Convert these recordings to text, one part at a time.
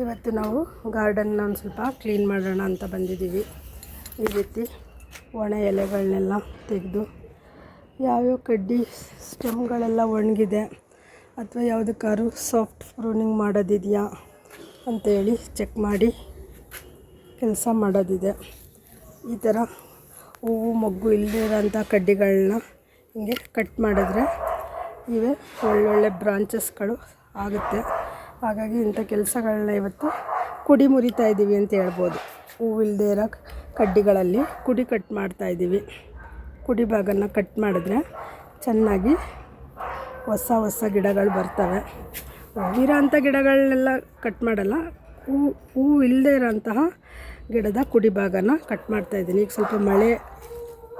ಇವತ್ತು ನಾವು ಗಾರ್ಡನ್ನ ಒಂದು ಸ್ವಲ್ಪ ಕ್ಲೀನ್ ಮಾಡೋಣ ಅಂತ ಬಂದಿದ್ದೀವಿ. ಈ ರೀತಿ ಒಣ ಎಲೆಗಳನ್ನೆಲ್ಲ ತೆಗೆದು ಯಾವ್ಯಾವ ಕಡ್ಡಿ ಸ್ಟೆಮ್ಗಳೆಲ್ಲ ಒಣಗಿದೆ ಅಥವಾ ಯಾವುದಕ್ಕಾದ್ರೂ ಸಾಫ್ಟ್ ಪ್ರೂನಿಂಗ್ ಮಾಡೋದಿದೆಯಾ ಅಂತೇಳಿ ಚೆಕ್ ಮಾಡಿ ಕೆಲಸ ಮಾಡೋದಿದೆ. ಈ ಥರ ಹೂವು, ಮೊಗ್ಗು ಇಲ್ಲದೇ ಇರೋಂಥ ಕಡ್ಡಿಗಳನ್ನ ಹಿಂಗೆ ಕಟ್ ಮಾಡಿದ್ರೆ ಇವೆ ಒಳ್ಳೊಳ್ಳೆ ಬ್ರಾಂಚಸ್ಗಳು ಆಗುತ್ತೆ. ಹಾಗಾಗಿ ಇಂಥ ಕೆಲಸಗಳನ್ನ ಇವತ್ತು ಕುಡಿ ಮುರಿತಾ ಇದ್ದೀವಿ ಅಂತ ಹೇಳ್ಬೋದು. ಹೂವಿಲ್ದೆ ಇರೋ ಕಡ್ಡಿಗಳಲ್ಲಿ ಕುಡಿ ಕಟ್ ಮಾಡ್ತಾ ಇದ್ದೀವಿ. ಕುಡಿ ಭಾಗನ ಕಟ್ ಮಾಡಿದ್ರೆ ಚೆನ್ನಾಗಿ ಹೊಸ ಹೊಸ ಗಿಡಗಳು ಬರ್ತವೆ. ಹೂವಿರೋ ಅಂಥ ಗಿಡಗಳನ್ನೆಲ್ಲ ಕಟ್ ಮಾಡಲ್ಲ. ಹೂ ಹೂವು ಇಲ್ಲದೇ ಇರೋಂತಹ ಗಿಡದ ಕುಡಿ ಭಾಗನ ಕಟ್ ಮಾಡ್ತಾ ಇದ್ದೀನಿ. ಈಗ ಸ್ವಲ್ಪ ಮಳೆ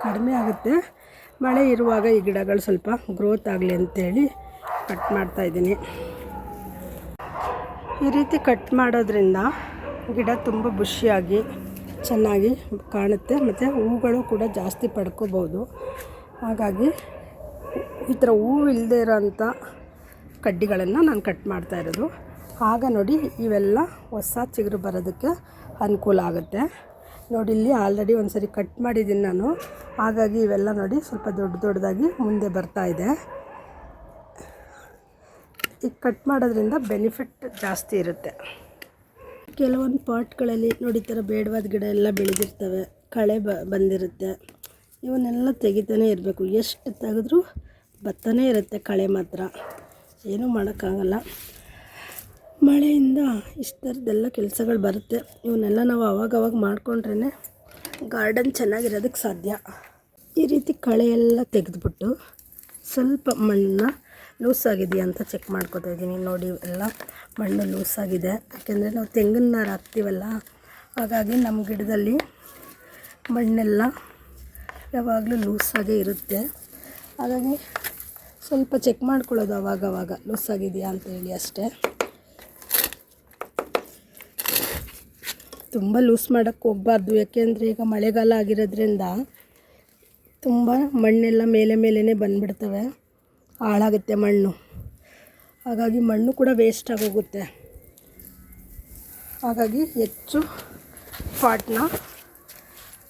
ಕಡಿಮೆ ಆಗುತ್ತೆ. ಮಳೆ ಇರುವಾಗ ಈ ಗಿಡಗಳು ಸ್ವಲ್ಪ ಗ್ರೋತ್ ಆಗಲಿ ಅಂತೇಳಿ ಕಟ್ ಮಾಡ್ತಾಯಿದ್ದೀನಿ ಈ ರೀತಿ ಕಟ್ ಮಾಡೋದ್ರಿಂದ ಗಿಡ ತುಂಬ ಬುಷಿಯಾಗಿ ಚೆನ್ನಾಗಿ ಕಾಣುತ್ತೆ ಮತ್ತು ಹೂಗಳು ಕೂಡ ಜಾಸ್ತಿ ಪಡ್ಕೋಬೋದು. ಹಾಗಾಗಿ ಈ ಥರ ಹೂವು ಇಲ್ಲದೆ ಇರೋಂಥ ಕಡ್ಡಿಗಳನ್ನು ನಾನು ಕಟ್ ಮಾಡ್ತಾ ಇರೋದು. ಆಗ ನೋಡಿ ಇವೆಲ್ಲ ಹೊಸ ಚಿಗುರು ಬರೋದಕ್ಕೆ ಅನುಕೂಲ ಆಗುತ್ತೆ. ನೋಡಿ ಇಲ್ಲಿ ಆಲ್ರೆಡಿ ಒಂದು ಸರಿ ಕಟ್ ಮಾಡಿದ್ದೀನಿ ನಾನು. ಹಾಗಾಗಿ ಇವೆಲ್ಲ ನೋಡಿ ಸ್ವಲ್ಪ ದೊಡ್ಡ ದೊಡ್ಡದಾಗಿ ಮುಂದೆ ಬರ್ತಾ ಇದೆ. ಈಗ ಕಟ್ ಮಾಡೋದ್ರಿಂದ ಬೆನಿಫಿಟ್ ಜಾಸ್ತಿ ಇರುತ್ತೆ. ಕೆಲವೊಂದು ಪಾಟ್ಗಳಲ್ಲಿ ನೋಡಿ ಥರ ಬೇಡವಾದ ಗಿಡ ಎಲ್ಲ ಬೆಳೆದಿರ್ತವೆ, ಕಳೆ ಬ ಬಂದಿರುತ್ತೆ. ಇವನ್ನೆಲ್ಲ ತೆಗಿತಾನೆ ಇರಬೇಕು. ಎಷ್ಟು ತೆಗೆದ್ರೂ ಬತ್ತನೇ ಇರುತ್ತೆ ಕಳೆ ಮಾತ್ರ. ಏನೂ ಮಾಡೋಕ್ಕಾಗಲ್ಲ. ಮಳೆಯಿಂದ ಇಷ್ಟು ಥರದ್ದೆಲ್ಲ ಕೆಲಸಗಳು ಬರುತ್ತೆ. ಇವನ್ನೆಲ್ಲ ನಾವು ಅವಾಗವಾಗ ಮಾಡಿಕೊಂಡ್ರೇ ಗಾರ್ಡನ್ ಚೆನ್ನಾಗಿರೋದಕ್ಕೆ ಸಾಧ್ಯ. ಈ ರೀತಿ ಕಳೆ ಎಲ್ಲ ತೆಗೆದ್ಬಿಟ್ಟು ಸ್ವಲ್ಪ ಮಣ್ಣನ್ನ ಲೂಸ್ ಆಗಿದೆಯಾ ಅಂತ ಚೆಕ್ ಮಾಡ್ಕೋತಾ ಇದ್ದೀನಿ. ನೋಡಿ, ಎಲ್ಲ ಮಣ್ಣು ಲೂಸ್ ಆಗಿದೆ ಯಾಕೆಂದರೆ ನಾವು ತೆಂಗಿನ ನಾರು ಹಾಕ್ತೀವಲ್ಲ, ಹಾಗಾಗಿ ನಮ್ಮ ಗಿಡದಲ್ಲಿ ಮಣ್ಣೆಲ್ಲ ಯಾವಾಗಲೂ ಲೂಸಾಗೇ ಇರುತ್ತೆ. ಹಾಗಾಗಿ ಸ್ವಲ್ಪ ಚೆಕ್ ಮಾಡ್ಕೊಳ್ಳೋದು ಅವಾಗವಾಗ. ಲೂಸ್ ಆಗಿದೆಯಾ ಅಂತ ಹೇಳಿ ಅಷ್ಟೇ. ತುಂಬ ಲೂಸ್ ಮಾಡೋಕ್ಕೆ ಹೋಗ್ಬಾರ್ದು. ಯಾಕೆಂದರೆ ಈಗ ಮಳೆಗಾಲ ಆಗಿರೋದ್ರಿಂದ ತುಂಬ ಮಣ್ಣೆಲ್ಲ ಮೇಲೆ ಮೇಲೇ ಬಂದುಬಿಡ್ತವೆ. ಹಾಳಾಗುತ್ತೆ ಮಣ್ಣು. ಹಾಗಾಗಿ ಮಣ್ಣು ಕೂಡ ವೇಸ್ಟ್ ಆಗೋಗುತ್ತೆ. ಹಾಗಾಗಿ ಹೆಚ್ಚು ಪಾಟ್ನ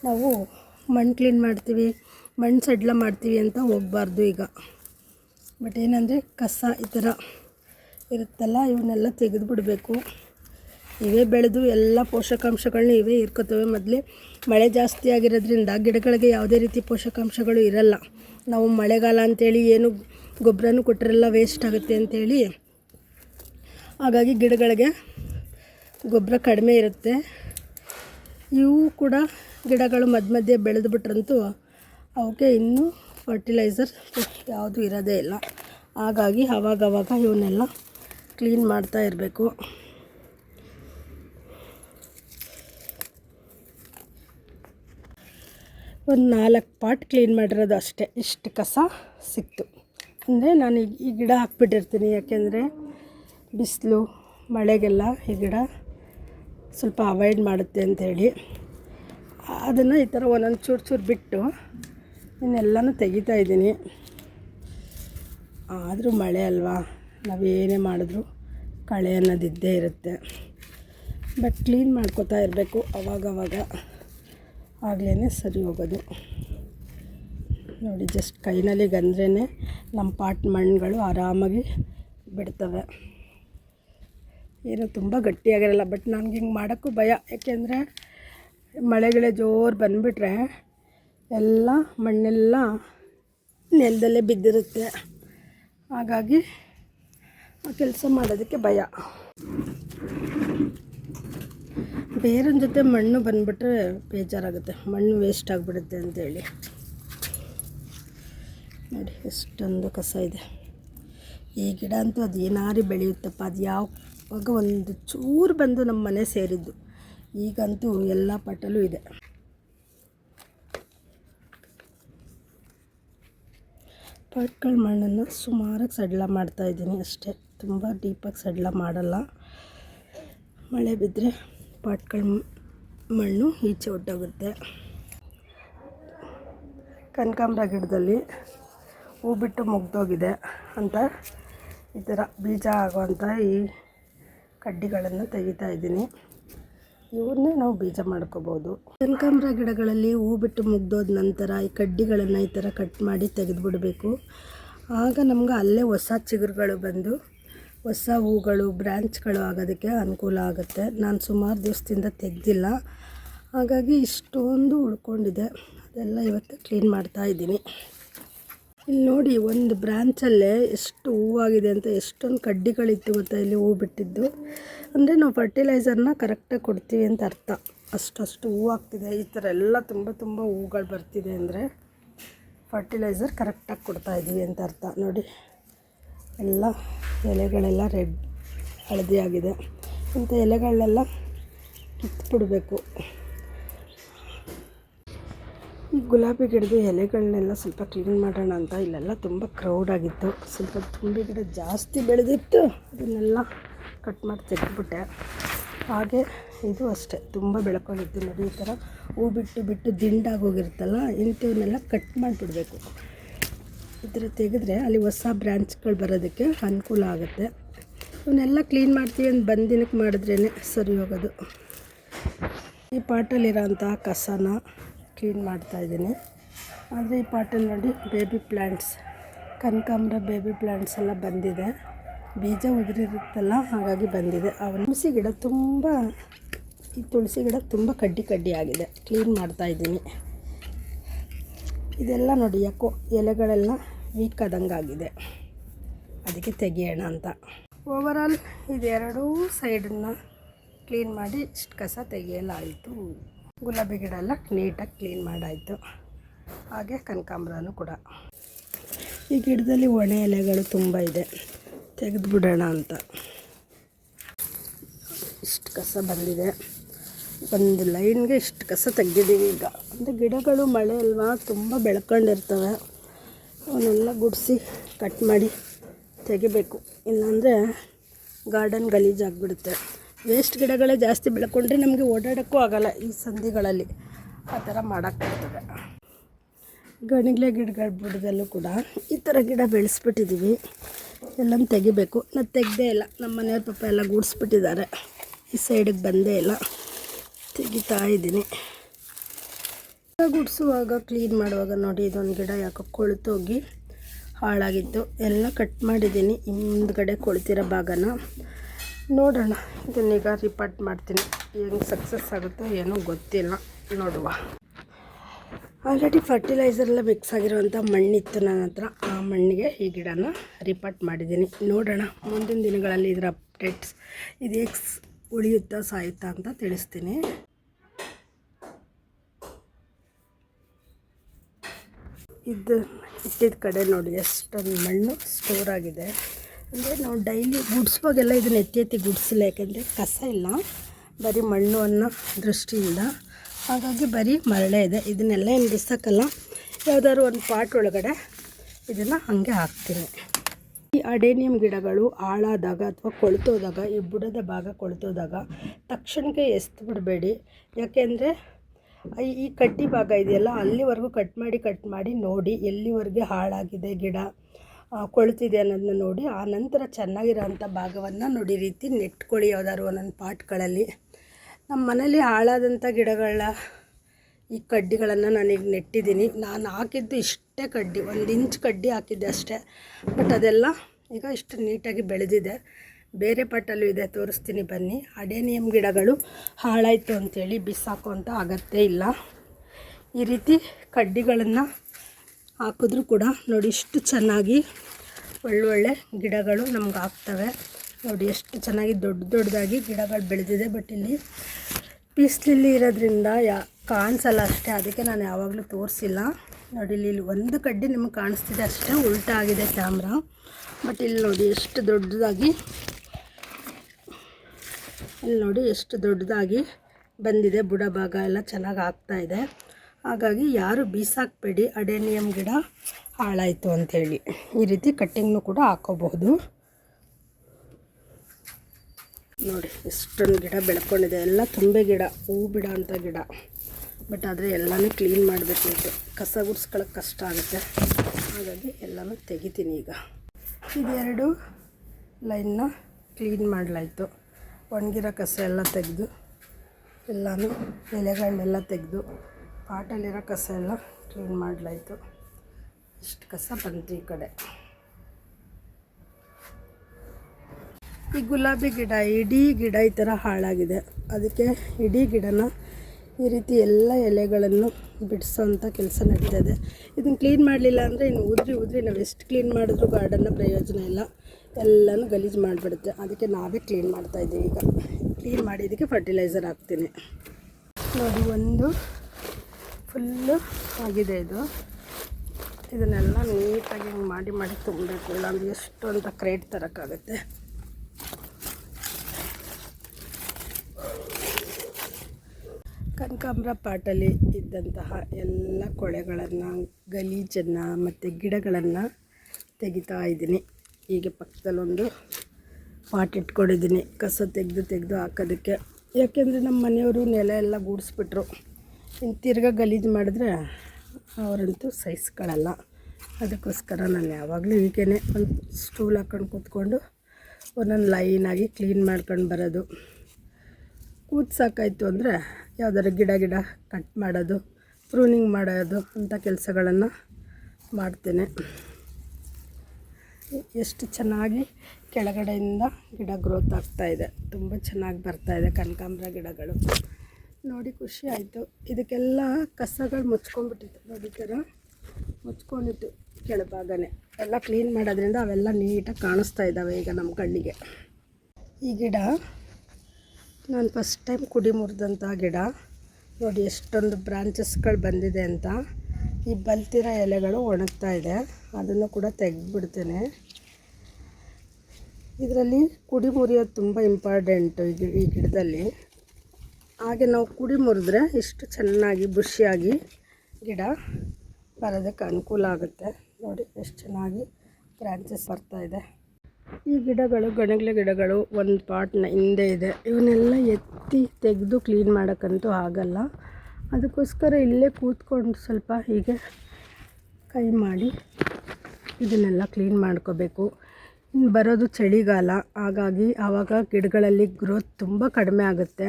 ನಾವು ಮಣ್ಣು ಕ್ಲೀನ್ ಮಾಡ್ತೀವಿ, ಮಣ್ಣು ಸಡ್ಲ ಮಾಡ್ತೀವಿ ಅಂತ ಹೋಗಬಾರ್ದು ಈಗ. ಬಟ್ ಏನಂದರೆ ಕಸ ಈ ಥರ ಇರುತ್ತಲ್ಲ, ಇವನ್ನೆಲ್ಲ ತೆಗೆದುಬಿಡಬೇಕು ಇವೇ ಬೆಳೆದು ಎಲ್ಲ ಪೋಷಕಾಂಶಗಳನ್ನ ಇವೇ ಇರ್ಕೋತವೆ ಮೊದಲೇ. ಮಳೆ ಜಾಸ್ತಿ ಆಗಿರೋದ್ರಿಂದ ಗಿಡಗಳಿಗೆ ಯಾವುದೇ ರೀತಿ ಪೋಷಕಾಂಶಗಳು ಇರಲ್ಲ. ನಾವು ಮಳೆಗಾಲ ಅಂಥೇಳಿ ಏನು ಗೊಬ್ಬರನೂ ಕೊಟ್ಟರೆಲ್ಲ ವೇಸ್ಟ್ ಆಗುತ್ತೆ ಅಂಥೇಳಿ ಹಾಗಾಗಿ ಗಿಡಗಳಿಗೆ ಗೊಬ್ಬರ ಕಡಿಮೆ ಇರುತ್ತೆ. ಇವು ಕೂಡ ಗಿಡಗಳು ಮಧ್ಯ ಮಧ್ಯೆ ಬೆಳೆದು ಬಿಟ್ರಂತೂ ಅವಕ್ಕೆ ಇನ್ನೂ ಫರ್ಟಿಲೈಸರ್ ಯಾವುದೂ ಇರೋದೇ ಇಲ್ಲ. ಹಾಗಾಗಿ ಅವಾಗವಾಗ ಇವನ್ನೆಲ್ಲ ಕ್ಲೀನ್ ಮಾಡ್ತಾ ಇರಬೇಕು. ಒಂದು ನಾಲ್ಕು ಪಾಟ್ ಕ್ಲೀನ್ ಮಾಡಿರೋದು ಅಷ್ಟೇ. ಇಷ್ಟು ಕಸ ಸಿಕ್ತು. ಅಂದರೆ ನಾನು ಈ- ಗಿಡ ಹಾಕ್ಬಿಟ್ಟಿರ್ತೀನಿ. ಯಾಕೆಂದರೆ ಬಿಸಿಲು, ಮಳೆಗೆಲ್ಲ ಈ ಗಿಡ ಸ್ವಲ್ಪ ಅವಾಯ್ಡ್ ಮಾಡುತ್ತೆ ಅಂಥೇಳಿ ಅದನ್ನು ಈ ಥರ ಒಂದೊಂದು ಚೂರು ಚೂರು ಬಿಟ್ಟು ಇನ್ನೆಲ್ಲನೂ ತೆಗಿತಾ ಇದ್ದೀನಿ. ಆದರೂ ಮಳೆ ಅಲ್ವಾ? ನಾವೇನೇ ಮಾಡಿದ್ರೂ ಕಳೆ ಅನ್ನೋದಿದ್ದೇ ಇರುತ್ತೆ. ಬಟ್ ಕ್ಲೀನ್ ಮಾಡ್ಕೋತಾ ಇರಬೇಕು ಅವಾಗವಾಗ. ಆಗಲೇ ಸರಿ ಹೋಗೋದು. ನೋಡಿ ಜಸ್ಟ್ ಕೈನಲ್ಲಿ ಗಂದ್ರೇ ನಮ್ಮ ಪಾಟ್ ಮಣ್ಣುಗಳು ಆರಾಮಾಗಿ ಬಿಡ್ತವೆ. ಏನು ತುಂಬ ಗಟ್ಟಿಯಾಗಿರಲ್ಲ ಬಟ್ ನನಗೆ ಹಿಂಗೆ ಮಾಡೋಕ್ಕೂ ಭಯ. ಯಾಕೆಂದರೆ ಮಳೆಗಳೇ ಜೋರು ಬಂದುಬಿಟ್ರೆ ಎಲ್ಲ ಮಣ್ಣೆಲ್ಲ ನೆಲದಲ್ಲೇ ಬಿದ್ದಿರುತ್ತೆ. ಹಾಗಾಗಿ ಆ ಕೆಲಸ ಮಾಡೋದಕ್ಕೆ ಭಯ. ಬೇರೊಂದು ಜೊತೆ ಮಣ್ಣು ಬಂದುಬಿಟ್ರೆ ಬೇಜಾರಾಗುತ್ತೆ. ಮಣ್ಣು ವೇಸ್ಟ್ ಆಗಿಬಿಡುತ್ತೆ ಅಂತೇಳಿ. ನೋಡಿ, ಎಷ್ಟೊಂದು ಕಸ ಇದೆ. ಈ ಗಿಡ ಅಂತೂ ಅದು ಏನಾರು ಬೆಳೆಯುತ್ತಪ್ಪ. ಅದು ಯಾವಾಗ ಒಂದು ಚೂರು ಬಂದು ನಮ್ಮ ಮನೆ ಸೇರಿದ್ದು. ಈಗಂತೂ ಎಲ್ಲ ಪಟಲು ಇದೆ. ಪಟ್ಕಳ ಮಣ್ಣನ್ನು ಸುಮಾರಾಗಿ ಸಡ್ಲ ಮಾಡ್ತಾಯಿದ್ದೀನಿ ಅಷ್ಟೇ. ತುಂಬ ಡೀಪಾಗಿ ಸಡ್ಲ ಮಾಡಲ್ಲ. ಮಳೆ ಬಿದ್ದರೆ ಪಾಟ್ಗಳ ಮಣ್ಣು ಈಚೆ ಹೊಟ್ಟೋಗುತ್ತೆ ಕನಕಾಂಬ್ರ ಗಿಡದಲ್ಲಿ ಹೂ ಬಿಟ್ಟು ಮುಗ್ದೋಗಿದೆ ಅಂತ ಈ ಥರ ಬೀಜ ಆಗುವಂಥ ಈ ಕಡ್ಡಿಗಳನ್ನು ತೆಗಿತಾ ಇದ್ದೀನಿ. ಇವನ್ನೇ ನಾವು ಬೀಜ ಮಾಡ್ಕೋಬೋದು. ಕನಕಾಂಬರ ಗಿಡಗಳಲ್ಲಿ ಹೂ ಬಿಟ್ಟು ಮುಗ್ದೋದ ನಂತರ ಈ ಕಡ್ಡಿಗಳನ್ನು ಈ ಥರ ಕಟ್ ಮಾಡಿ ತೆಗೆದುಬಿಡಬೇಕು. ಆಗ ನಮ್ಗೆ ಅಲ್ಲೇ ಹೊಸ ಚಿಗುರುಗಳು ಬಂದು, ಹೊಸ ಹೂಗಳು ಬ್ರ್ಯಾಂಚ್ಗಳು ಆಗೋದಕ್ಕೆ ಅನುಕೂಲ ಆಗುತ್ತೆ. ನಾನು ಸುಮಾರು ದಿವಸದಿಂದ ತೆಗೆದಿಲ್ಲ. ಹಾಗಾಗಿ ಇಷ್ಟೊಂದು ಉಳ್ಕೊಂಡಿದೆ. ಅದೆಲ್ಲ ಇವತ್ತು ಕ್ಲೀನ್ ಮಾಡ್ತಾ ಇದ್ದೀನಿ. ಇಲ್ಲಿ ನೋಡಿ, ಒಂದು ಬ್ರ್ಯಾಂಚಲ್ಲೇ ಎಷ್ಟು ಹೂವಾಗಿದೆ ಅಂತ, ಎಷ್ಟೊಂದು ಕಡ್ಡಿಗಳಿತ್ತು ಗೊತ್ತಾ ಇಲ್ಲಿ ಹೂ ಬಿಟ್ಟಿದ್ದು. ಅಂದರೆ ನಾವು ಫರ್ಟಿಲೈಸರ್ನ ಕರೆಕ್ಟಾಗಿ ಕೊಡ್ತೀವಿ ಅಂತ ಅರ್ಥ. ಅಷ್ಟಷ್ಟು ಹೂ ಆಗ್ತಿದೆ. ಈ ಥರ ಎಲ್ಲ ತುಂಬ ತುಂಬ ಹೂಗಳು ಬರ್ತಿದೆ ಅಂದರೆ ಫರ್ಟಿಲೈಸರ್ ಕರೆಕ್ಟಾಗಿ ಕೊಡ್ತಾ ಇದ್ದೀವಿ ಅಂತ ಅರ್ಥ. ನೋಡಿ, ಎಲ್ಲ ಎಲೆಗಳೆಲ್ಲ ರೆಡ್ ಹಳದಿ ಆಗಿದೆ. ಇಂಥ ಎಲೆಗಳನ್ನೆಲ್ಲ ಕಿತ್ಬಿಡ್ಬೇಕು. ಈ ಗುಲಾಬಿ ಗಿಡದ ಎಲೆಗಳನ್ನೆಲ್ಲ ಸ್ವಲ್ಪ ಕ್ಲೀನ್ ಮಾಡೋಣ ಅಂತ ಇಲ್ಲೆಲ್ಲ ತುಂಬ ಕ್ರೌಡ್ ಆಗಿತ್ತು. ಸ್ವಲ್ಪ ತುಂಬಿ ಗಿಡ ಜಾಸ್ತಿ ಬೆಳೆದಿತ್ತು. ಅದನ್ನೆಲ್ಲ ಕಟ್ ಮಾಡಿ ತೆಗೆದುಬಿಟ್ಟೆ. ಹಾಗೆ ಇದು ಅಷ್ಟೇ. ತುಂಬ ಬೆಳ್ಕೊಂಡಿತ್ತು ನೋಡಿ, ಈ ಥರ ಹೂ ಬಿಟ್ಟು ಬಿಟ್ಟು ದಿಂಡಾಗಿ ಹೋಗಿರುತ್ತಲ್ಲ, ಇಂಥವನ್ನೆಲ್ಲ ಕಟ್ ಮಾಡಿಬಿಡ್ಬೇಕು. ಈ ತೆಗೆದ್ರೆ ಅಲ್ಲಿ ಹೊಸ ಬ್ರ್ಯಾಂಚ್ಗಳು ಬರೋದಕ್ಕೆ ಅನುಕೂಲ ಆಗುತ್ತೆ. ಇವನ್ನೆಲ್ಲ ಕ್ಲೀನ್ ಮಾಡ್ತೀವಿ ಅಂತ ಬಂದಿನಕ್ಕೆ ಮಾಡಿದ್ರೇ ಸರಿ ಹೋಗೋದು. ಈ ಪಾಟಲ್ಲಿರೋಂಥ ಕಸನ ಕ್ಲೀನ್ ಮಾಡ್ತಾಯಿದ್ದೀನಿ ಆದರೆ ಈ ಪಾಟಲ್ಲಿ ನೋಡಿ ಬೇಬಿ ಪ್ಲ್ಯಾಂಟ್ಸ್ ಕನಕಾಂಬ್ರ ಬೇಬಿ ಪ್ಲ್ಯಾಂಟ್ಸ್ ಎಲ್ಲ ಬಂದಿದೆ. ಬೀಜ ಉದುರಿರುತ್ತಲ್ಲ, ಹಾಗಾಗಿ ಬಂದಿದೆ. ಆ ತುಳಸಿ ಗಿಡ ತುಂಬ, ಈ ತುಳಸಿ ಗಿಡ ತುಂಬ ಕಡ್ಡಿ ಕಡ್ಡಿ ಆಗಿದೆ. ಕ್ಲೀನ್ ಮಾಡ್ತಾಯಿದ್ದೀನಿ ಇದೆಲ್ಲ ನೋಡಿ, ಯಾಕೋ ಎಲೆಗಳೆಲ್ಲ ವೀಕ್ ಆದಂಗೆ ಆಗಿದೆ. ಅದಕ್ಕೆ ತೆಗಿಯೋಣ ಅಂತ. ಓವರಾಲ್ ಇದೆರಡೂ ಸೈಡನ್ನು ಕ್ಲೀನ್ ಮಾಡಿ, ಇಷ್ಟು ಕಸ ತೆಗೆಯಲಾಯಿತು. ಗುಲಾಬಿ ಗಿಡ ಎಲ್ಲ ನೀಟಾಗಿ ಕ್ಲೀನ್ ಮಾಡಾಯಿತು. ಹಾಗೆ ಕನಕಾಂಬ್ರನೂ ಕೂಡ. ಈ ಗಿಡದಲ್ಲಿ ಒಣ ಎಲೆಗಳು ತುಂಬ ಇದೆ. ತೆಗೆದುಬಿಡೋಣ ಅಂತ. ಇಷ್ಟು ಕಸ ಬಂದಿದೆ. ಒಂದು ಲೈನ್ಗೆ ಇಷ್ಟು ಕಸ ತೆಗ್ದಿದ್ದೀವಿ ಈಗ. ಅಂದರೆ ಗಿಡಗಳು ಮಳೆ ಅಲ್ವಾ, ತುಂಬ ಬೆಳ್ಕೊಂಡಿರ್ತವೆ. ಅವನ್ನೆಲ್ಲ ಗುಡಿಸಿ ಕಟ್ ಮಾಡಿ ತೆಗಿಬೇಕು. ಇಲ್ಲಾಂದರೆ ಗಾರ್ಡನ್ ಗಲೀಜಾಗಿಬಿಡುತ್ತೆ. ವೇಸ್ಟ್ ಗಿಡಗಳೇ ಜಾಸ್ತಿ ಬೆಳ್ಕೊಂಡ್ರೆ ನಮಗೆ ಓಡಾಡೋಕ್ಕೂ ಆಗಲ್ಲ ಈ ಸಂಧಿಗಳಲ್ಲಿ ಆ ಥರ ಮಾಡೋಕ್ಕಾಗ್ತದೆ ಗಣಿಗ್ಲೆ ಗಿಡಗಳ ಬುಡದಲ್ಲೂ ಕೂಡ ಈ ಥರ ಗಿಡ ಬೆಳೆಸ್ಬಿಟ್ಟಿದ್ದೀವಿ ಎಲ್ಲನೂ ತೆಗಿಬೇಕು. ನಾನು ತೆಗ್ದೇ ಇಲ್ಲ. ನಮ್ಮ ಮನೆಯವ್ರ ಪಾಪ ಎಲ್ಲ ಗೂಡಿಸ್ಬಿಟ್ಟಿದ್ದಾರೆ. ಈ ಸೈಡಿಗೆ ಬಂದೇ ಇಲ್ಲ. ತೆಗಿತಾ ಇದ್ದೀನಿ. ಗುಡಿಸುವಾಗ, ಕ್ಲೀನ್ ಮಾಡುವಾಗ ನೋಡಿ, ಇದೊಂದು ಗಿಡ ಯಾಕೋ ಕೊಳ್ತೋಗಿ ಹಾಳಾಗಿತ್ತು. ಎಲ್ಲ ಕಟ್ ಮಾಡಿದ್ದೀನಿ. ಹಿಂದ್ಗಡೆ ಕೊಳ್ತಿರೋ ಭಾಗನ. ನೋಡೋಣ. ಇದನ್ನೀಗ ರಿಪೋರ್ಟ್ ಮಾಡ್ತೀನಿ. ಹೆಂಗೆ ಸಕ್ಸಸ್ ಆಗುತ್ತೋ ಏನೋ ಗೊತ್ತಿಲ್ಲ. ನೋಡುವ. ಆಲ್ರೆಡಿ ಫರ್ಟಿಲೈಸರ್ ಎಲ್ಲ ಮಿಕ್ಸ್ ಆಗಿರುವಂಥ ಮಣ್ಣಿತ್ತು ನನ್ನ ಹತ್ರ. ಆ ಮಣ್ಣಿಗೆ ಈ ಗಿಡನ ರಿಪೋರ್ಟ್ ಮಾಡಿದ್ದೀನಿ. ನೋಡೋಣ. ಮುಂದಿನ ದಿನಗಳಲ್ಲಿ ಇದರ ಅಪ್ಡೇಟ್ಸ್ ಇದು ಎಕ್ಸ್ ಉಳಿಯುತ್ತಾ ಸಾಯುತ್ತಾ ಅಂತ ತಿಳಿಸ್ತೀನಿ. ಇದು ಇಟ್ಟಿದ ಕಡೆ ನೋಡಿ, ಎಷ್ಟೊಂದು ಮಣ್ಣು ಸ್ಟೋರ್ ಆಗಿದೆ. ಅಂದರೆ ನಾವು ಡೈಲಿ ಗುಡಿಸುವಾಗೆಲ್ಲ ಇದನ್ನ ಎತ್ತಿ ಎತ್ತಿ ಗುಡಿಸಿಲ್ಲ, ಯಾಕೆಂದರೆ ಕಸ ಇಲ್ಲ. ಬರೀ ಮಣ್ಣು ಅನ್ನೋ ದೃಷ್ಟಿಯಿಂದ. ಹಾಗಾಗಿ ಬರೀ ಮರಳೆ ಇದೆ. ಇದನ್ನೆಲ್ಲ ಏನು ಬಿಸಾಕಲ್ಲ ಯಾವುದಾದ್ರು ಒಂದು ಪಾಟ್ ಒಳಗಡೆ ಇದನ್ನು ಹಾಗೆ ಹಾಕ್ತೀನಿ. ಈ ಅಡೇನಿಯಂ ಗಿಡಗಳು ಹಾಳಾದಾಗ ಅಥವಾ ಕೊಳ್ತೋದಾಗ, ಈ ಬುಡದ ಭಾಗ ಕೊಳ್ತೋದಾಗ ತಕ್ಷಣಕ್ಕೆ ಎಸ್ತು ಬಿಡಬೇಡಿ. ಯಾಕೆಂದರೆ ಈ- ಕಟ್ಟಿ ಭಾಗ ಇದೆಯಲ್ಲ, ಅಲ್ಲಿವರೆಗೂ ಕಟ್ ಮಾಡಿ ಕಟ್ ಮಾಡಿ ನೋಡಿ ಎಲ್ಲಿವರೆಗೆ ಹಾಳಾಗಿದೆ ಗಿಡ. ಕೊಳ್ತಿದೆ ಅನ್ನೋದನ್ನ ನೋಡಿ, ಆ ನಂತರ ಚೆನ್ನಾಗಿರೋಂಥ ಭಾಗವನ್ನು ನೋಡಿ, ರೀತಿ ನೆಟ್ಕೊಳ್ಳಿ ಯಾವ್ದಾದ್ರು ಒಂದೊಂದು ಪಾಟ್ಗಳಲ್ಲಿ. ನಮ್ಮ ಮನೇಲಿ ಹಾಳಾದಂಥ ಗಿಡಗಳ ಈ ಕಡ್ಡಿಗಳನ್ನು ನಾನೀಗ ನೆಟ್ಟಿದ್ದೀನಿ. ನಾನು ಹಾಕಿದ್ದು ಇಷ್ಟೇ ಕಡ್ಡಿ, ಒಂದು ಇಂಚ್ ಕಡ್ಡಿ ಹಾಕಿದ್ದೆ ಅಷ್ಟೇ. ಬಟ್ ಅದೆಲ್ಲ ಈಗ ಇಷ್ಟು ನೀಟಾಗಿ ಬೆಳೆದಿದೆ. ಬೇರೆ ಪಟ್ಟಲ್ಲೂ ಇದೆ, ತೋರಿಸ್ತೀನಿ ಬನ್ನಿ. ಅಡೇನಿಯಂ ಗಿಡಗಳು ಹಾಳಾಯಿತು ಅಂಥೇಳಿ ಅಂತ ಅಗತ್ಯ ಇಲ್ಲ. ಈ ರೀತಿ ಕಡ್ಡಿಗಳನ್ನು ಹಾಕಿದ್ರೂ ಕೂಡ ನೋಡಿ ಇಷ್ಟು ಚೆನ್ನಾಗಿ ಒಳ್ಳೊಳ್ಳೆ ಗಿಡಗಳು ನಮ್ಗೆ ಆಗ್ತವೆ. ನೋಡಿ ಎಷ್ಟು ಚೆನ್ನಾಗಿ ದೊಡ್ಡ ದೊಡ್ಡದಾಗಿ ಗಿಡಗಳು ಬೆಳೆದಿದೆ ಬಟ್ ಇಲ್ಲಿ ಪೀಸ್ಲಿಲ್ಲಿ ಇರೋದ್ರಿಂದ ಯಾ ಕಾಣಿಸಲ್ಲ ಅಷ್ಟೇ. ಅದಕ್ಕೆ ನಾನು ಯಾವಾಗಲೂ ತೋರಿಸಿಲ್ಲ. ನೋಡಿ ಇಲ್ಲಿ ಒಂದು ಕಡ್ಡಿ ನಿಮ್ಗೆ ಕಾಣಿಸ್ತಿದೆ ಅಷ್ಟೇ, ಉಲ್ಟಾ ಆಗಿದೆ ಕ್ಯಾಮ್ರಾ. ಬಟ್ ಇಲ್ಲಿ ನೋಡಿ ಎಷ್ಟು ದೊಡ್ಡದಾಗಿ, ಇಲ್ಲಿ ನೋಡಿ ಎಷ್ಟು ದೊಡ್ಡದಾಗಿ ಬಂದಿದೆ. ಬುಡ ಭಾಗ ಎಲ್ಲ ಚೆನ್ನಾಗಿ ಆಗ್ತಾ ಇದೆ. ಹಾಗಾಗಿ ಯಾರು ಬೀಸಾಕಬೇಡಿ, ಅಡೇನಿಯಂ ಗಿಡ ಹಾಳಾಯಿತು ಅಂಥೇಳಿ. ಈ ರೀತಿ ಕಟ್ಟಿಂಗ್ನು ಕೂಡ ಹಾಕೋಬಹುದು. ನೋಡಿ, ಎಷ್ಟೊಂದು ಗಿಡ ಬೆಳ್ಕೊಂಡಿದೆ. ಎಲ್ಲ ತುಂಬೆ ಗಿಡ ಹೂ ಬಿಡ ಅಂತ ಗಿಡ. ಬಟ್ ಆದರೆ ಎಲ್ಲನೂ ಕ್ಲೀನ್ ಮಾಡಬೇಕು ಕಸ ಗುಡಿಸ್ಕೊಳ್ಳೋಕೆ ಕಷ್ಟ ಆಗುತ್ತೆ. ಹಾಗಾಗಿ ಎಲ್ಲನೂ ತೆಗಿತೀನಿ ಈಗ. ಇದೆರಡು ಲೈನ್ನ ಕ್ಲೀನ್ ಮಾಡಲಾಯಿತು. ಒಣಗಿರೋ ಕಸ ಎಲ್ಲ ತೆಗೆದು, ಎಲ್ಲನೂ ಎಲೆಗಳನ್ನೆಲ್ಲ ತೆಗೆದು. ಪಾಟಲ್ಲಿರೋ ಕಸ ಎಲ್ಲ ಕ್ಲೀನ್ ಮಾಡಲಾಯಿತು. ಇಷ್ಟು ಕಸ ಬಂತು ಈ ಕಡೆ. ಈ ಗುಲಾಬಿ ಗಿಡ ಇಡೀ ಗಿಡ ಈ ಥರ ಹಾಳಾಗಿದೆ. ಅದಕ್ಕೆ ಇಡೀ ಗಿಡನ ಈ ರೀತಿ ಎಲ್ಲ ಎಲೆಗಳನ್ನು ಬಿಡಿಸೋಂಥ ಕೆಲಸ ನಡೀತಾ ಇದೆ. ಇದನ್ನು ಕ್ಲೀನ್ ಮಾಡಲಿಲ್ಲ ಅಂದರೆ ಇನ್ನು ಉದ್ರಿ ಉದ್ರಿ ನಾವು ಎಷ್ಟು ಕ್ಲೀನ್ ಮಾಡಿದ್ರೂ ಗಾರ್ಡನ್ನ ಪ್ರಯೋಜನ ಇಲ್ಲ. ಎಲ್ಲನೂ ಗಲೀಜು ಮಾಡಿಬಿಡುತ್ತೆ. ಅದಕ್ಕೆ ನಾವೇ ಕ್ಲೀನ್ ಮಾಡ್ತಾಯಿದ್ದೀವಿ ಈಗ. ಕ್ಲೀನ್ ಮಾಡಿ ಇದಕ್ಕೆ ಫರ್ಟಿಲೈಸರ್ ಹಾಕ್ತೀನಿ. ನೋಡಿ, ಒಂದು ಫುಲ್ಲು ಆಗಿದೆ ಇದು. ಇದನ್ನೆಲ್ಲ ನೀಟಾಗಿ ಹಿಂಗೆ ಮಾಡಿ ಮಾಡಿ ತುಂಬಬೇಕು. ಇಲ್ಲಾಂದ್ರೆ ಎಷ್ಟು ಅಂತ ಕ್ರೇಟ್ ತರೋಕ್ಕಾಗುತ್ತೆ. ಕನಕಾಂಬ್ರ ಪಾಟಲ್ಲಿ ಇದ್ದಂತಹ ಎಲ್ಲ ಕೊಳೆಗಳನ್ನು, ಗಲೀಜನ್ನು ಮತ್ತು ಗಿಡಗಳನ್ನು ತೆಗಿತಾ ಇದ್ದೀನಿ. ಹೀಗೆ ಪಕ್ಕದಲ್ಲೊಂದು ಪಾಟ್ ಇಟ್ಕೊಂಡಿದ್ದೀನಿ. ಕಸ ತೆಗೆದು ತೆಗೆದು ಹಾಕೋದಕ್ಕೆ. ಯಾಕೆಂದರೆ ನಮ್ಮ ಮನೆಯವರು ನೆಲ ಎಲ್ಲ ಗೂಡಿಸ್ಬಿಟ್ರು. ಇನ್ನು ತಿರ್ಗಾ ಗಲೀಜು ಮಾಡಿದ್ರೆ ಅವರಂತೂ ಸಹಿಸ್ಕೊಳ್ಳಲ್ಲ ಅದಕ್ಕೋಸ್ಕರ ನಾನು ಯಾವಾಗಲೂ ಹೀಗೇ ಒಂದು ಸ್ಟೂಲ್ ಹಾಕ್ಕೊಂಡು ಕೂತ್ಕೊಂಡು ಒಂದೊಂದು ಲೈನಾಗಿ ಕ್ಲೀನ್ ಮಾಡ್ಕೊಂಡು ಬರೋದು. ಕೂತ್ ಸಾಕಾಯಿತು ಅಂದರೆ ಯಾವ್ದಾದ್ರು ಗಿಡ ಗಿಡ ಕಟ್ ಮಾಡೋದು, ಪ್ರೂನಿಂಗ್ ಮಾಡೋದು ಅಂಥ ಕೆಲಸಗಳನ್ನು ಮಾಡ್ತೇನೆ. ಎಷ್ಟು ಚೆನ್ನಾಗಿ ಕೆಳಗಡೆಯಿಂದ ಗಿಡ ಗ್ರೋತ್ ಆಗ್ತಾಯಿದೆ ತುಂಬ ಚೆನ್ನಾಗಿ ಬರ್ತಾ ಇದೆ ಕನಕಾಂಬರ ಗಿಡಗಳು. ನೋಡಿ ಖುಷಿ ಆಯಿತು. ಇದಕ್ಕೆಲ್ಲ ಕಸಗಳು ಮುಚ್ಕೊಂಡ್ಬಿಟ್ಟಿತ್ತು ನೋಡಿ ಥರ. ಮುಚ್ಕೊಂಡಿತ್ತು ಕೆಳಭಾಗನೇ. ಎಲ್ಲ ಕ್ಲೀನ್ ಮಾಡೋದ್ರಿಂದ ಅವೆಲ್ಲ ನೀಟಾಗಿ ಕಾಣಿಸ್ತಾ ಇದ್ದಾವೆ ಈಗ ನಮ್ಮ ಕಣ್ಣಿಗೆ. ಈ ಗಿಡ, ನಾನು ಫಸ್ಟ್ ಟೈಮ್ ಕುಡಿ ಮುರಿದಂಥ ಗಿಡ. ನೋಡಿ ಎಷ್ಟೊಂದು ಬ್ರಾಂಚಸ್ಗಳು ಬಂದಿದೆ ಅಂತ. ಈ ಬಲ್ತಿರೋ ಎಲೆಗಳು ಒಣಗ್ತಾ ಇದೆ. ಅದನ್ನು ಕೂಡ ತೆಗೆದ್ಬಿಡ್ತೇನೆ. ಇದರಲ್ಲಿ ಕುಡಿ ಮುರಿಯೋದು ತುಂಬ ಇಂಪಾರ್ಟೆಂಟು ಈ ಗಿಡದಲ್ಲಿ. ಹಾಗೆ ನಾವು ಕುಡಿ ಮುರಿದ್ರೆ ಇಷ್ಟು ಚೆನ್ನಾಗಿ ಬುಷಿಯಾಗಿ ಗಿಡ ಬರೋದಕ್ಕೆ ಅನುಕೂಲ ಆಗುತ್ತೆ. ನೋಡಿ, ಎಷ್ಟು ಚೆನ್ನಾಗಿ ಬ್ರಾಂಚಸ್ ಬರ್ತಾ ಇದೆ. ಈ ಗಿಡಗಳು, ಗಣಗ್ಲೆ ಗಿಡಗಳು ಒಂದು ಪಾಟ್ನ ಹಿಂದೆ ಇದೆ. ಇವನ್ನೆಲ್ಲ ಎತ್ತಿ ತೆಗೆದು ಕ್ಲೀನ್ ಮಾಡೋಕ್ಕಂತೂ ಆಗಲ್ಲ. ಅದಕ್ಕೋಸ್ಕರ ಇಲ್ಲೇ ಕೂತ್ಕೊಂಡು ಸ್ವಲ್ಪ ಹೀಗೆ ಕೈ ಮಾಡಿ ಇದನ್ನೆಲ್ಲ ಕ್ಲೀನ್ ಮಾಡ್ಕೋಬೇಕು. ಬರೋದು ಚಳಿಗಾಲ, ಹಾಗಾಗಿ ಆವಾಗ ಗಿಡಗಳಲ್ಲಿ ಗ್ರೋತ್ ತುಂಬ ಕಡಿಮೆ ಆಗುತ್ತೆ.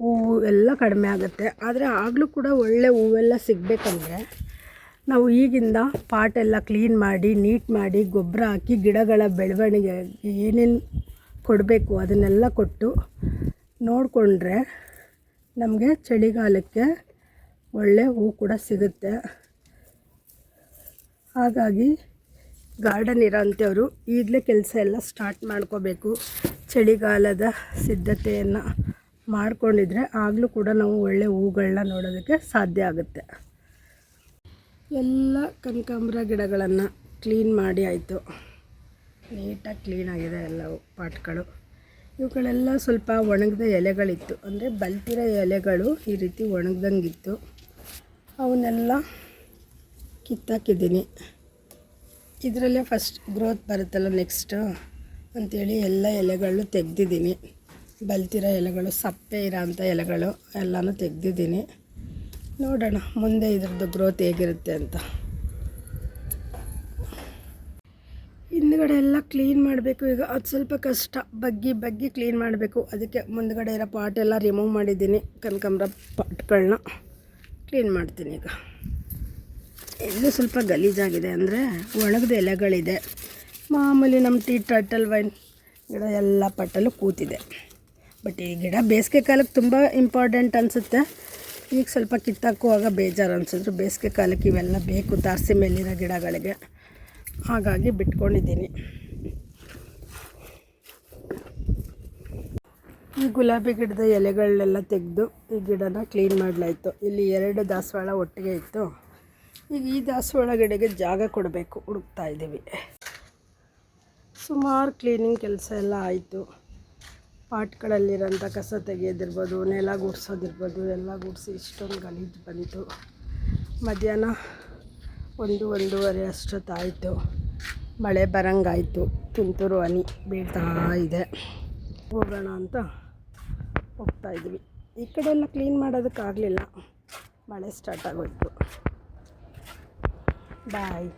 ಹೂವು ಎಲ್ಲ ಕಡಿಮೆ ಆಗುತ್ತೆ. ಆದರೆ ಆಗಲೂ ಕೂಡ ಒಳ್ಳೆ ಹೂವೆಲ್ಲ ಸಿಗಬೇಕಂದ್ರೆ ನಾವು ಈಗಿಂದ ಪಾಟೆಲ್ಲ ಕ್ಲೀನ್ ಮಾಡಿ, ನೀಟ್ ಮಾಡಿ, ಗೊಬ್ಬರ ಹಾಕಿ ಗಿಡಗಳ ಬೆಳವಣಿಗೆ ಏನೇನು ಕೊಡಬೇಕು ಅದನ್ನೆಲ್ಲ ಕೊಟ್ಟು ನೋಡಿಕೊಂಡ್ರೆ ನಮಗೆ ಚಳಿಗಾಲಕ್ಕೆ ಒಳ್ಳೆ ಹೂ ಕೂಡ ಸಿಗುತ್ತೆ. ಹಾಗಾಗಿ ಗಾರ್ಡನ್ ಇರೋಂಥವ್ರು ಈಗಲೇ ಕೆಲಸ ಎಲ್ಲ ಸ್ಟಾರ್ಟ್ ಮಾಡ್ಕೋಬೇಕು. ಚಳಿಗಾಲದ ಸಿದ್ಧತೆಯನ್ನು ಮಾಡ್ಕೊಂಡಿದ್ರೆ ಆಗಲೂ ಕೂಡ ನಾವು ಒಳ್ಳೆ ಹೂಗಳನ್ನ ನೋಡೋದಕ್ಕೆ ಸಾಧ್ಯ ಆಗುತ್ತೆ. ಎಲ್ಲ ಕನಕಾಂಬರ ಗಿಡಗಳನ್ನು ಕ್ಲೀನ್ ಮಾಡಿ ಆಯಿತು. ನೀಟಾಗಿ ಕ್ಲೀನಾಗಿದೆ ಎಲ್ಲವು ಪಾಟ್ಗಳು. ಇವುಗಳೆಲ್ಲ ಸ್ವಲ್ಪ ಒಣಗಿದ ಎಲೆಗಳಿತ್ತು. ಅಂದರೆ ಬಲ್ತಿರೋ ಎಲೆಗಳು ಈ ರೀತಿ ಒಣಗ್ದಂಗಿತ್ತು. ಅವನ್ನೆಲ್ಲ ಕಿತ್ತಾಕಿದ್ದೀನಿ. ಇದರಲ್ಲೇ ಫಸ್ಟ್ ಗ್ರೋತ್ ಬರುತ್ತಲ್ಲ ನೆಕ್ಸ್ಟು ಅಂಥೇಳಿ ಎಲ್ಲ ಎಲೆಗಳನ್ನೂ ತೆಗ್ದಿದ್ದೀನಿ. ಬಲ್ತಿರೋ ಎಲೆಗಳು, ಸಪ್ಪೆ ಇರೋಂಥ ಎಲೆಗಳು ಎಲ್ಲನೂ ತೆಗ್ದಿದ್ದೀನಿ. ನೋಡೋಣ, ಮುಂದೆ ಇದ್ರದ್ದು ಗ್ರೋತ್ ಹೇಗಿರುತ್ತೆ ಅಂತ. ಹಿಂದ್ಗಡೆ ಎಲ್ಲ ಕ್ಲೀನ್ ಮಾಡಬೇಕು. ಈಗ ಅದು ಸ್ವಲ್ಪ ಕಷ್ಟ. ಬಗ್ಗಿ ಬಗ್ಗಿ ಕ್ಲೀನ್ ಮಾಡಬೇಕು. ಅದಕ್ಕೆ ಮುಂದ್ಗಡೆ ಇರೋ ಪಾಟ್ ಎಲ್ಲ ರಿಮೂವ್ ಮಾಡಿದ್ದೀನಿ. ಕನಕಾಂಬ್ರ ಪಾಟ್ಗಳನ್ನ ಕ್ಲೀನ್ ಮಾಡ್ತೀನಿ ಈಗ. ಎಲ್ಲೂ ಸ್ವಲ್ಪ ಗಲೀಜಾಗಿದೆ ಅಂದರೆ ಒಣಗಿದ ಎಲೆಗಳಿದೆ. ಮಾಮೂಲಿ ನಮ್ಮ ಟೀ ಟರ್ಟಲ್ ವೈನ್ ಗಿಡ ಎಲ್ಲ ಪಟ್ಟಲು ಕೂತಿದೆ. ಬಟ್ ಈ ಗಿಡ ಬೇಸಿಗೆ ಕಾಲಕ್ಕೆ ತುಂಬ ಇಂಪಾರ್ಟೆಂಟ್ ಅನಿಸುತ್ತೆ. ಈಗ ಸ್ವಲ್ಪ ಕಿತ್ತಾಕುವಾಗ ಬೇಜಾರು ಅನಿಸಿದ್ರು. ಬೇಸಿಗೆ ಕಾಲಕ್ಕೆ ಇವೆಲ್ಲ ಬೇಕು, ತಾರಸಿ ಮೇಲಿರೋ ಗಿಡಗಳಿಗೆ. ಹಾಗಾಗಿ ಬಿಟ್ಕೊಂಡಿದ್ದೀನಿ. ಈ ಗುಲಾಬಿ ಗಿಡದ ಎಲೆಗಳನ್ನೆಲ್ಲ ತೆಗೆದು ಈ ಗಿಡನ ಕ್ಲೀನ್ ಮಾಡಲಾಯಿತು. ಇಲ್ಲಿ ಎರಡು ದಾಸವಾಳ ಒಟ್ಟಿಗೆ ಇತ್ತು. ಈಗ ಈ ದಾಸವಾಳ ಗಿಡಗೆ ಜಾಗ ಕೊಡಬೇಕು. ಹುಡುಕ್ತಾ ಇದ್ದೀವಿ ಸುಮಾರು ಕ್ಲೀನಿಂಗ್ ಕೆಲಸ ಎಲ್ಲ ಆಯಿತು. ಪಾಟ್ಗಳಲ್ಲಿರೋಂಥ ಕಸ ತೆಗೆಯೋದಿರ್ಬೋದು ನೆಲ ಗುಡಿಸೋದಿರ್ಬೋದು, ಎಲ್ಲ ಗುಡಿಸಿ ಇಷ್ಟೊಂದು ಗಲೀಜು ಬಂತು. ಮಧ್ಯಾಹ್ನ ಒಂದು ಒಂದೂವರೆ ಅಷ್ಟೊತ್ತಾಯಿತು. ಮಳೆ ಬರಂಗಾಯಿತು. ತುಂತುರು ಹನಿ ಬೀಳ್ತಾ ಇದೆ. ಹೋಗೋಣ ಅಂತ ಹೋಗ್ತಾಯಿದ್ವಿ ಈ ಕಡೆ ಎಲ್ಲ ಕ್ಲೀನ್ ಮಾಡೋದಕ್ಕಾಗಲಿಲ್ಲ. ಮಳೆ ಸ್ಟಾರ್ಟ್ ಆಗೋಯ್ತು. ಬಾಯ್.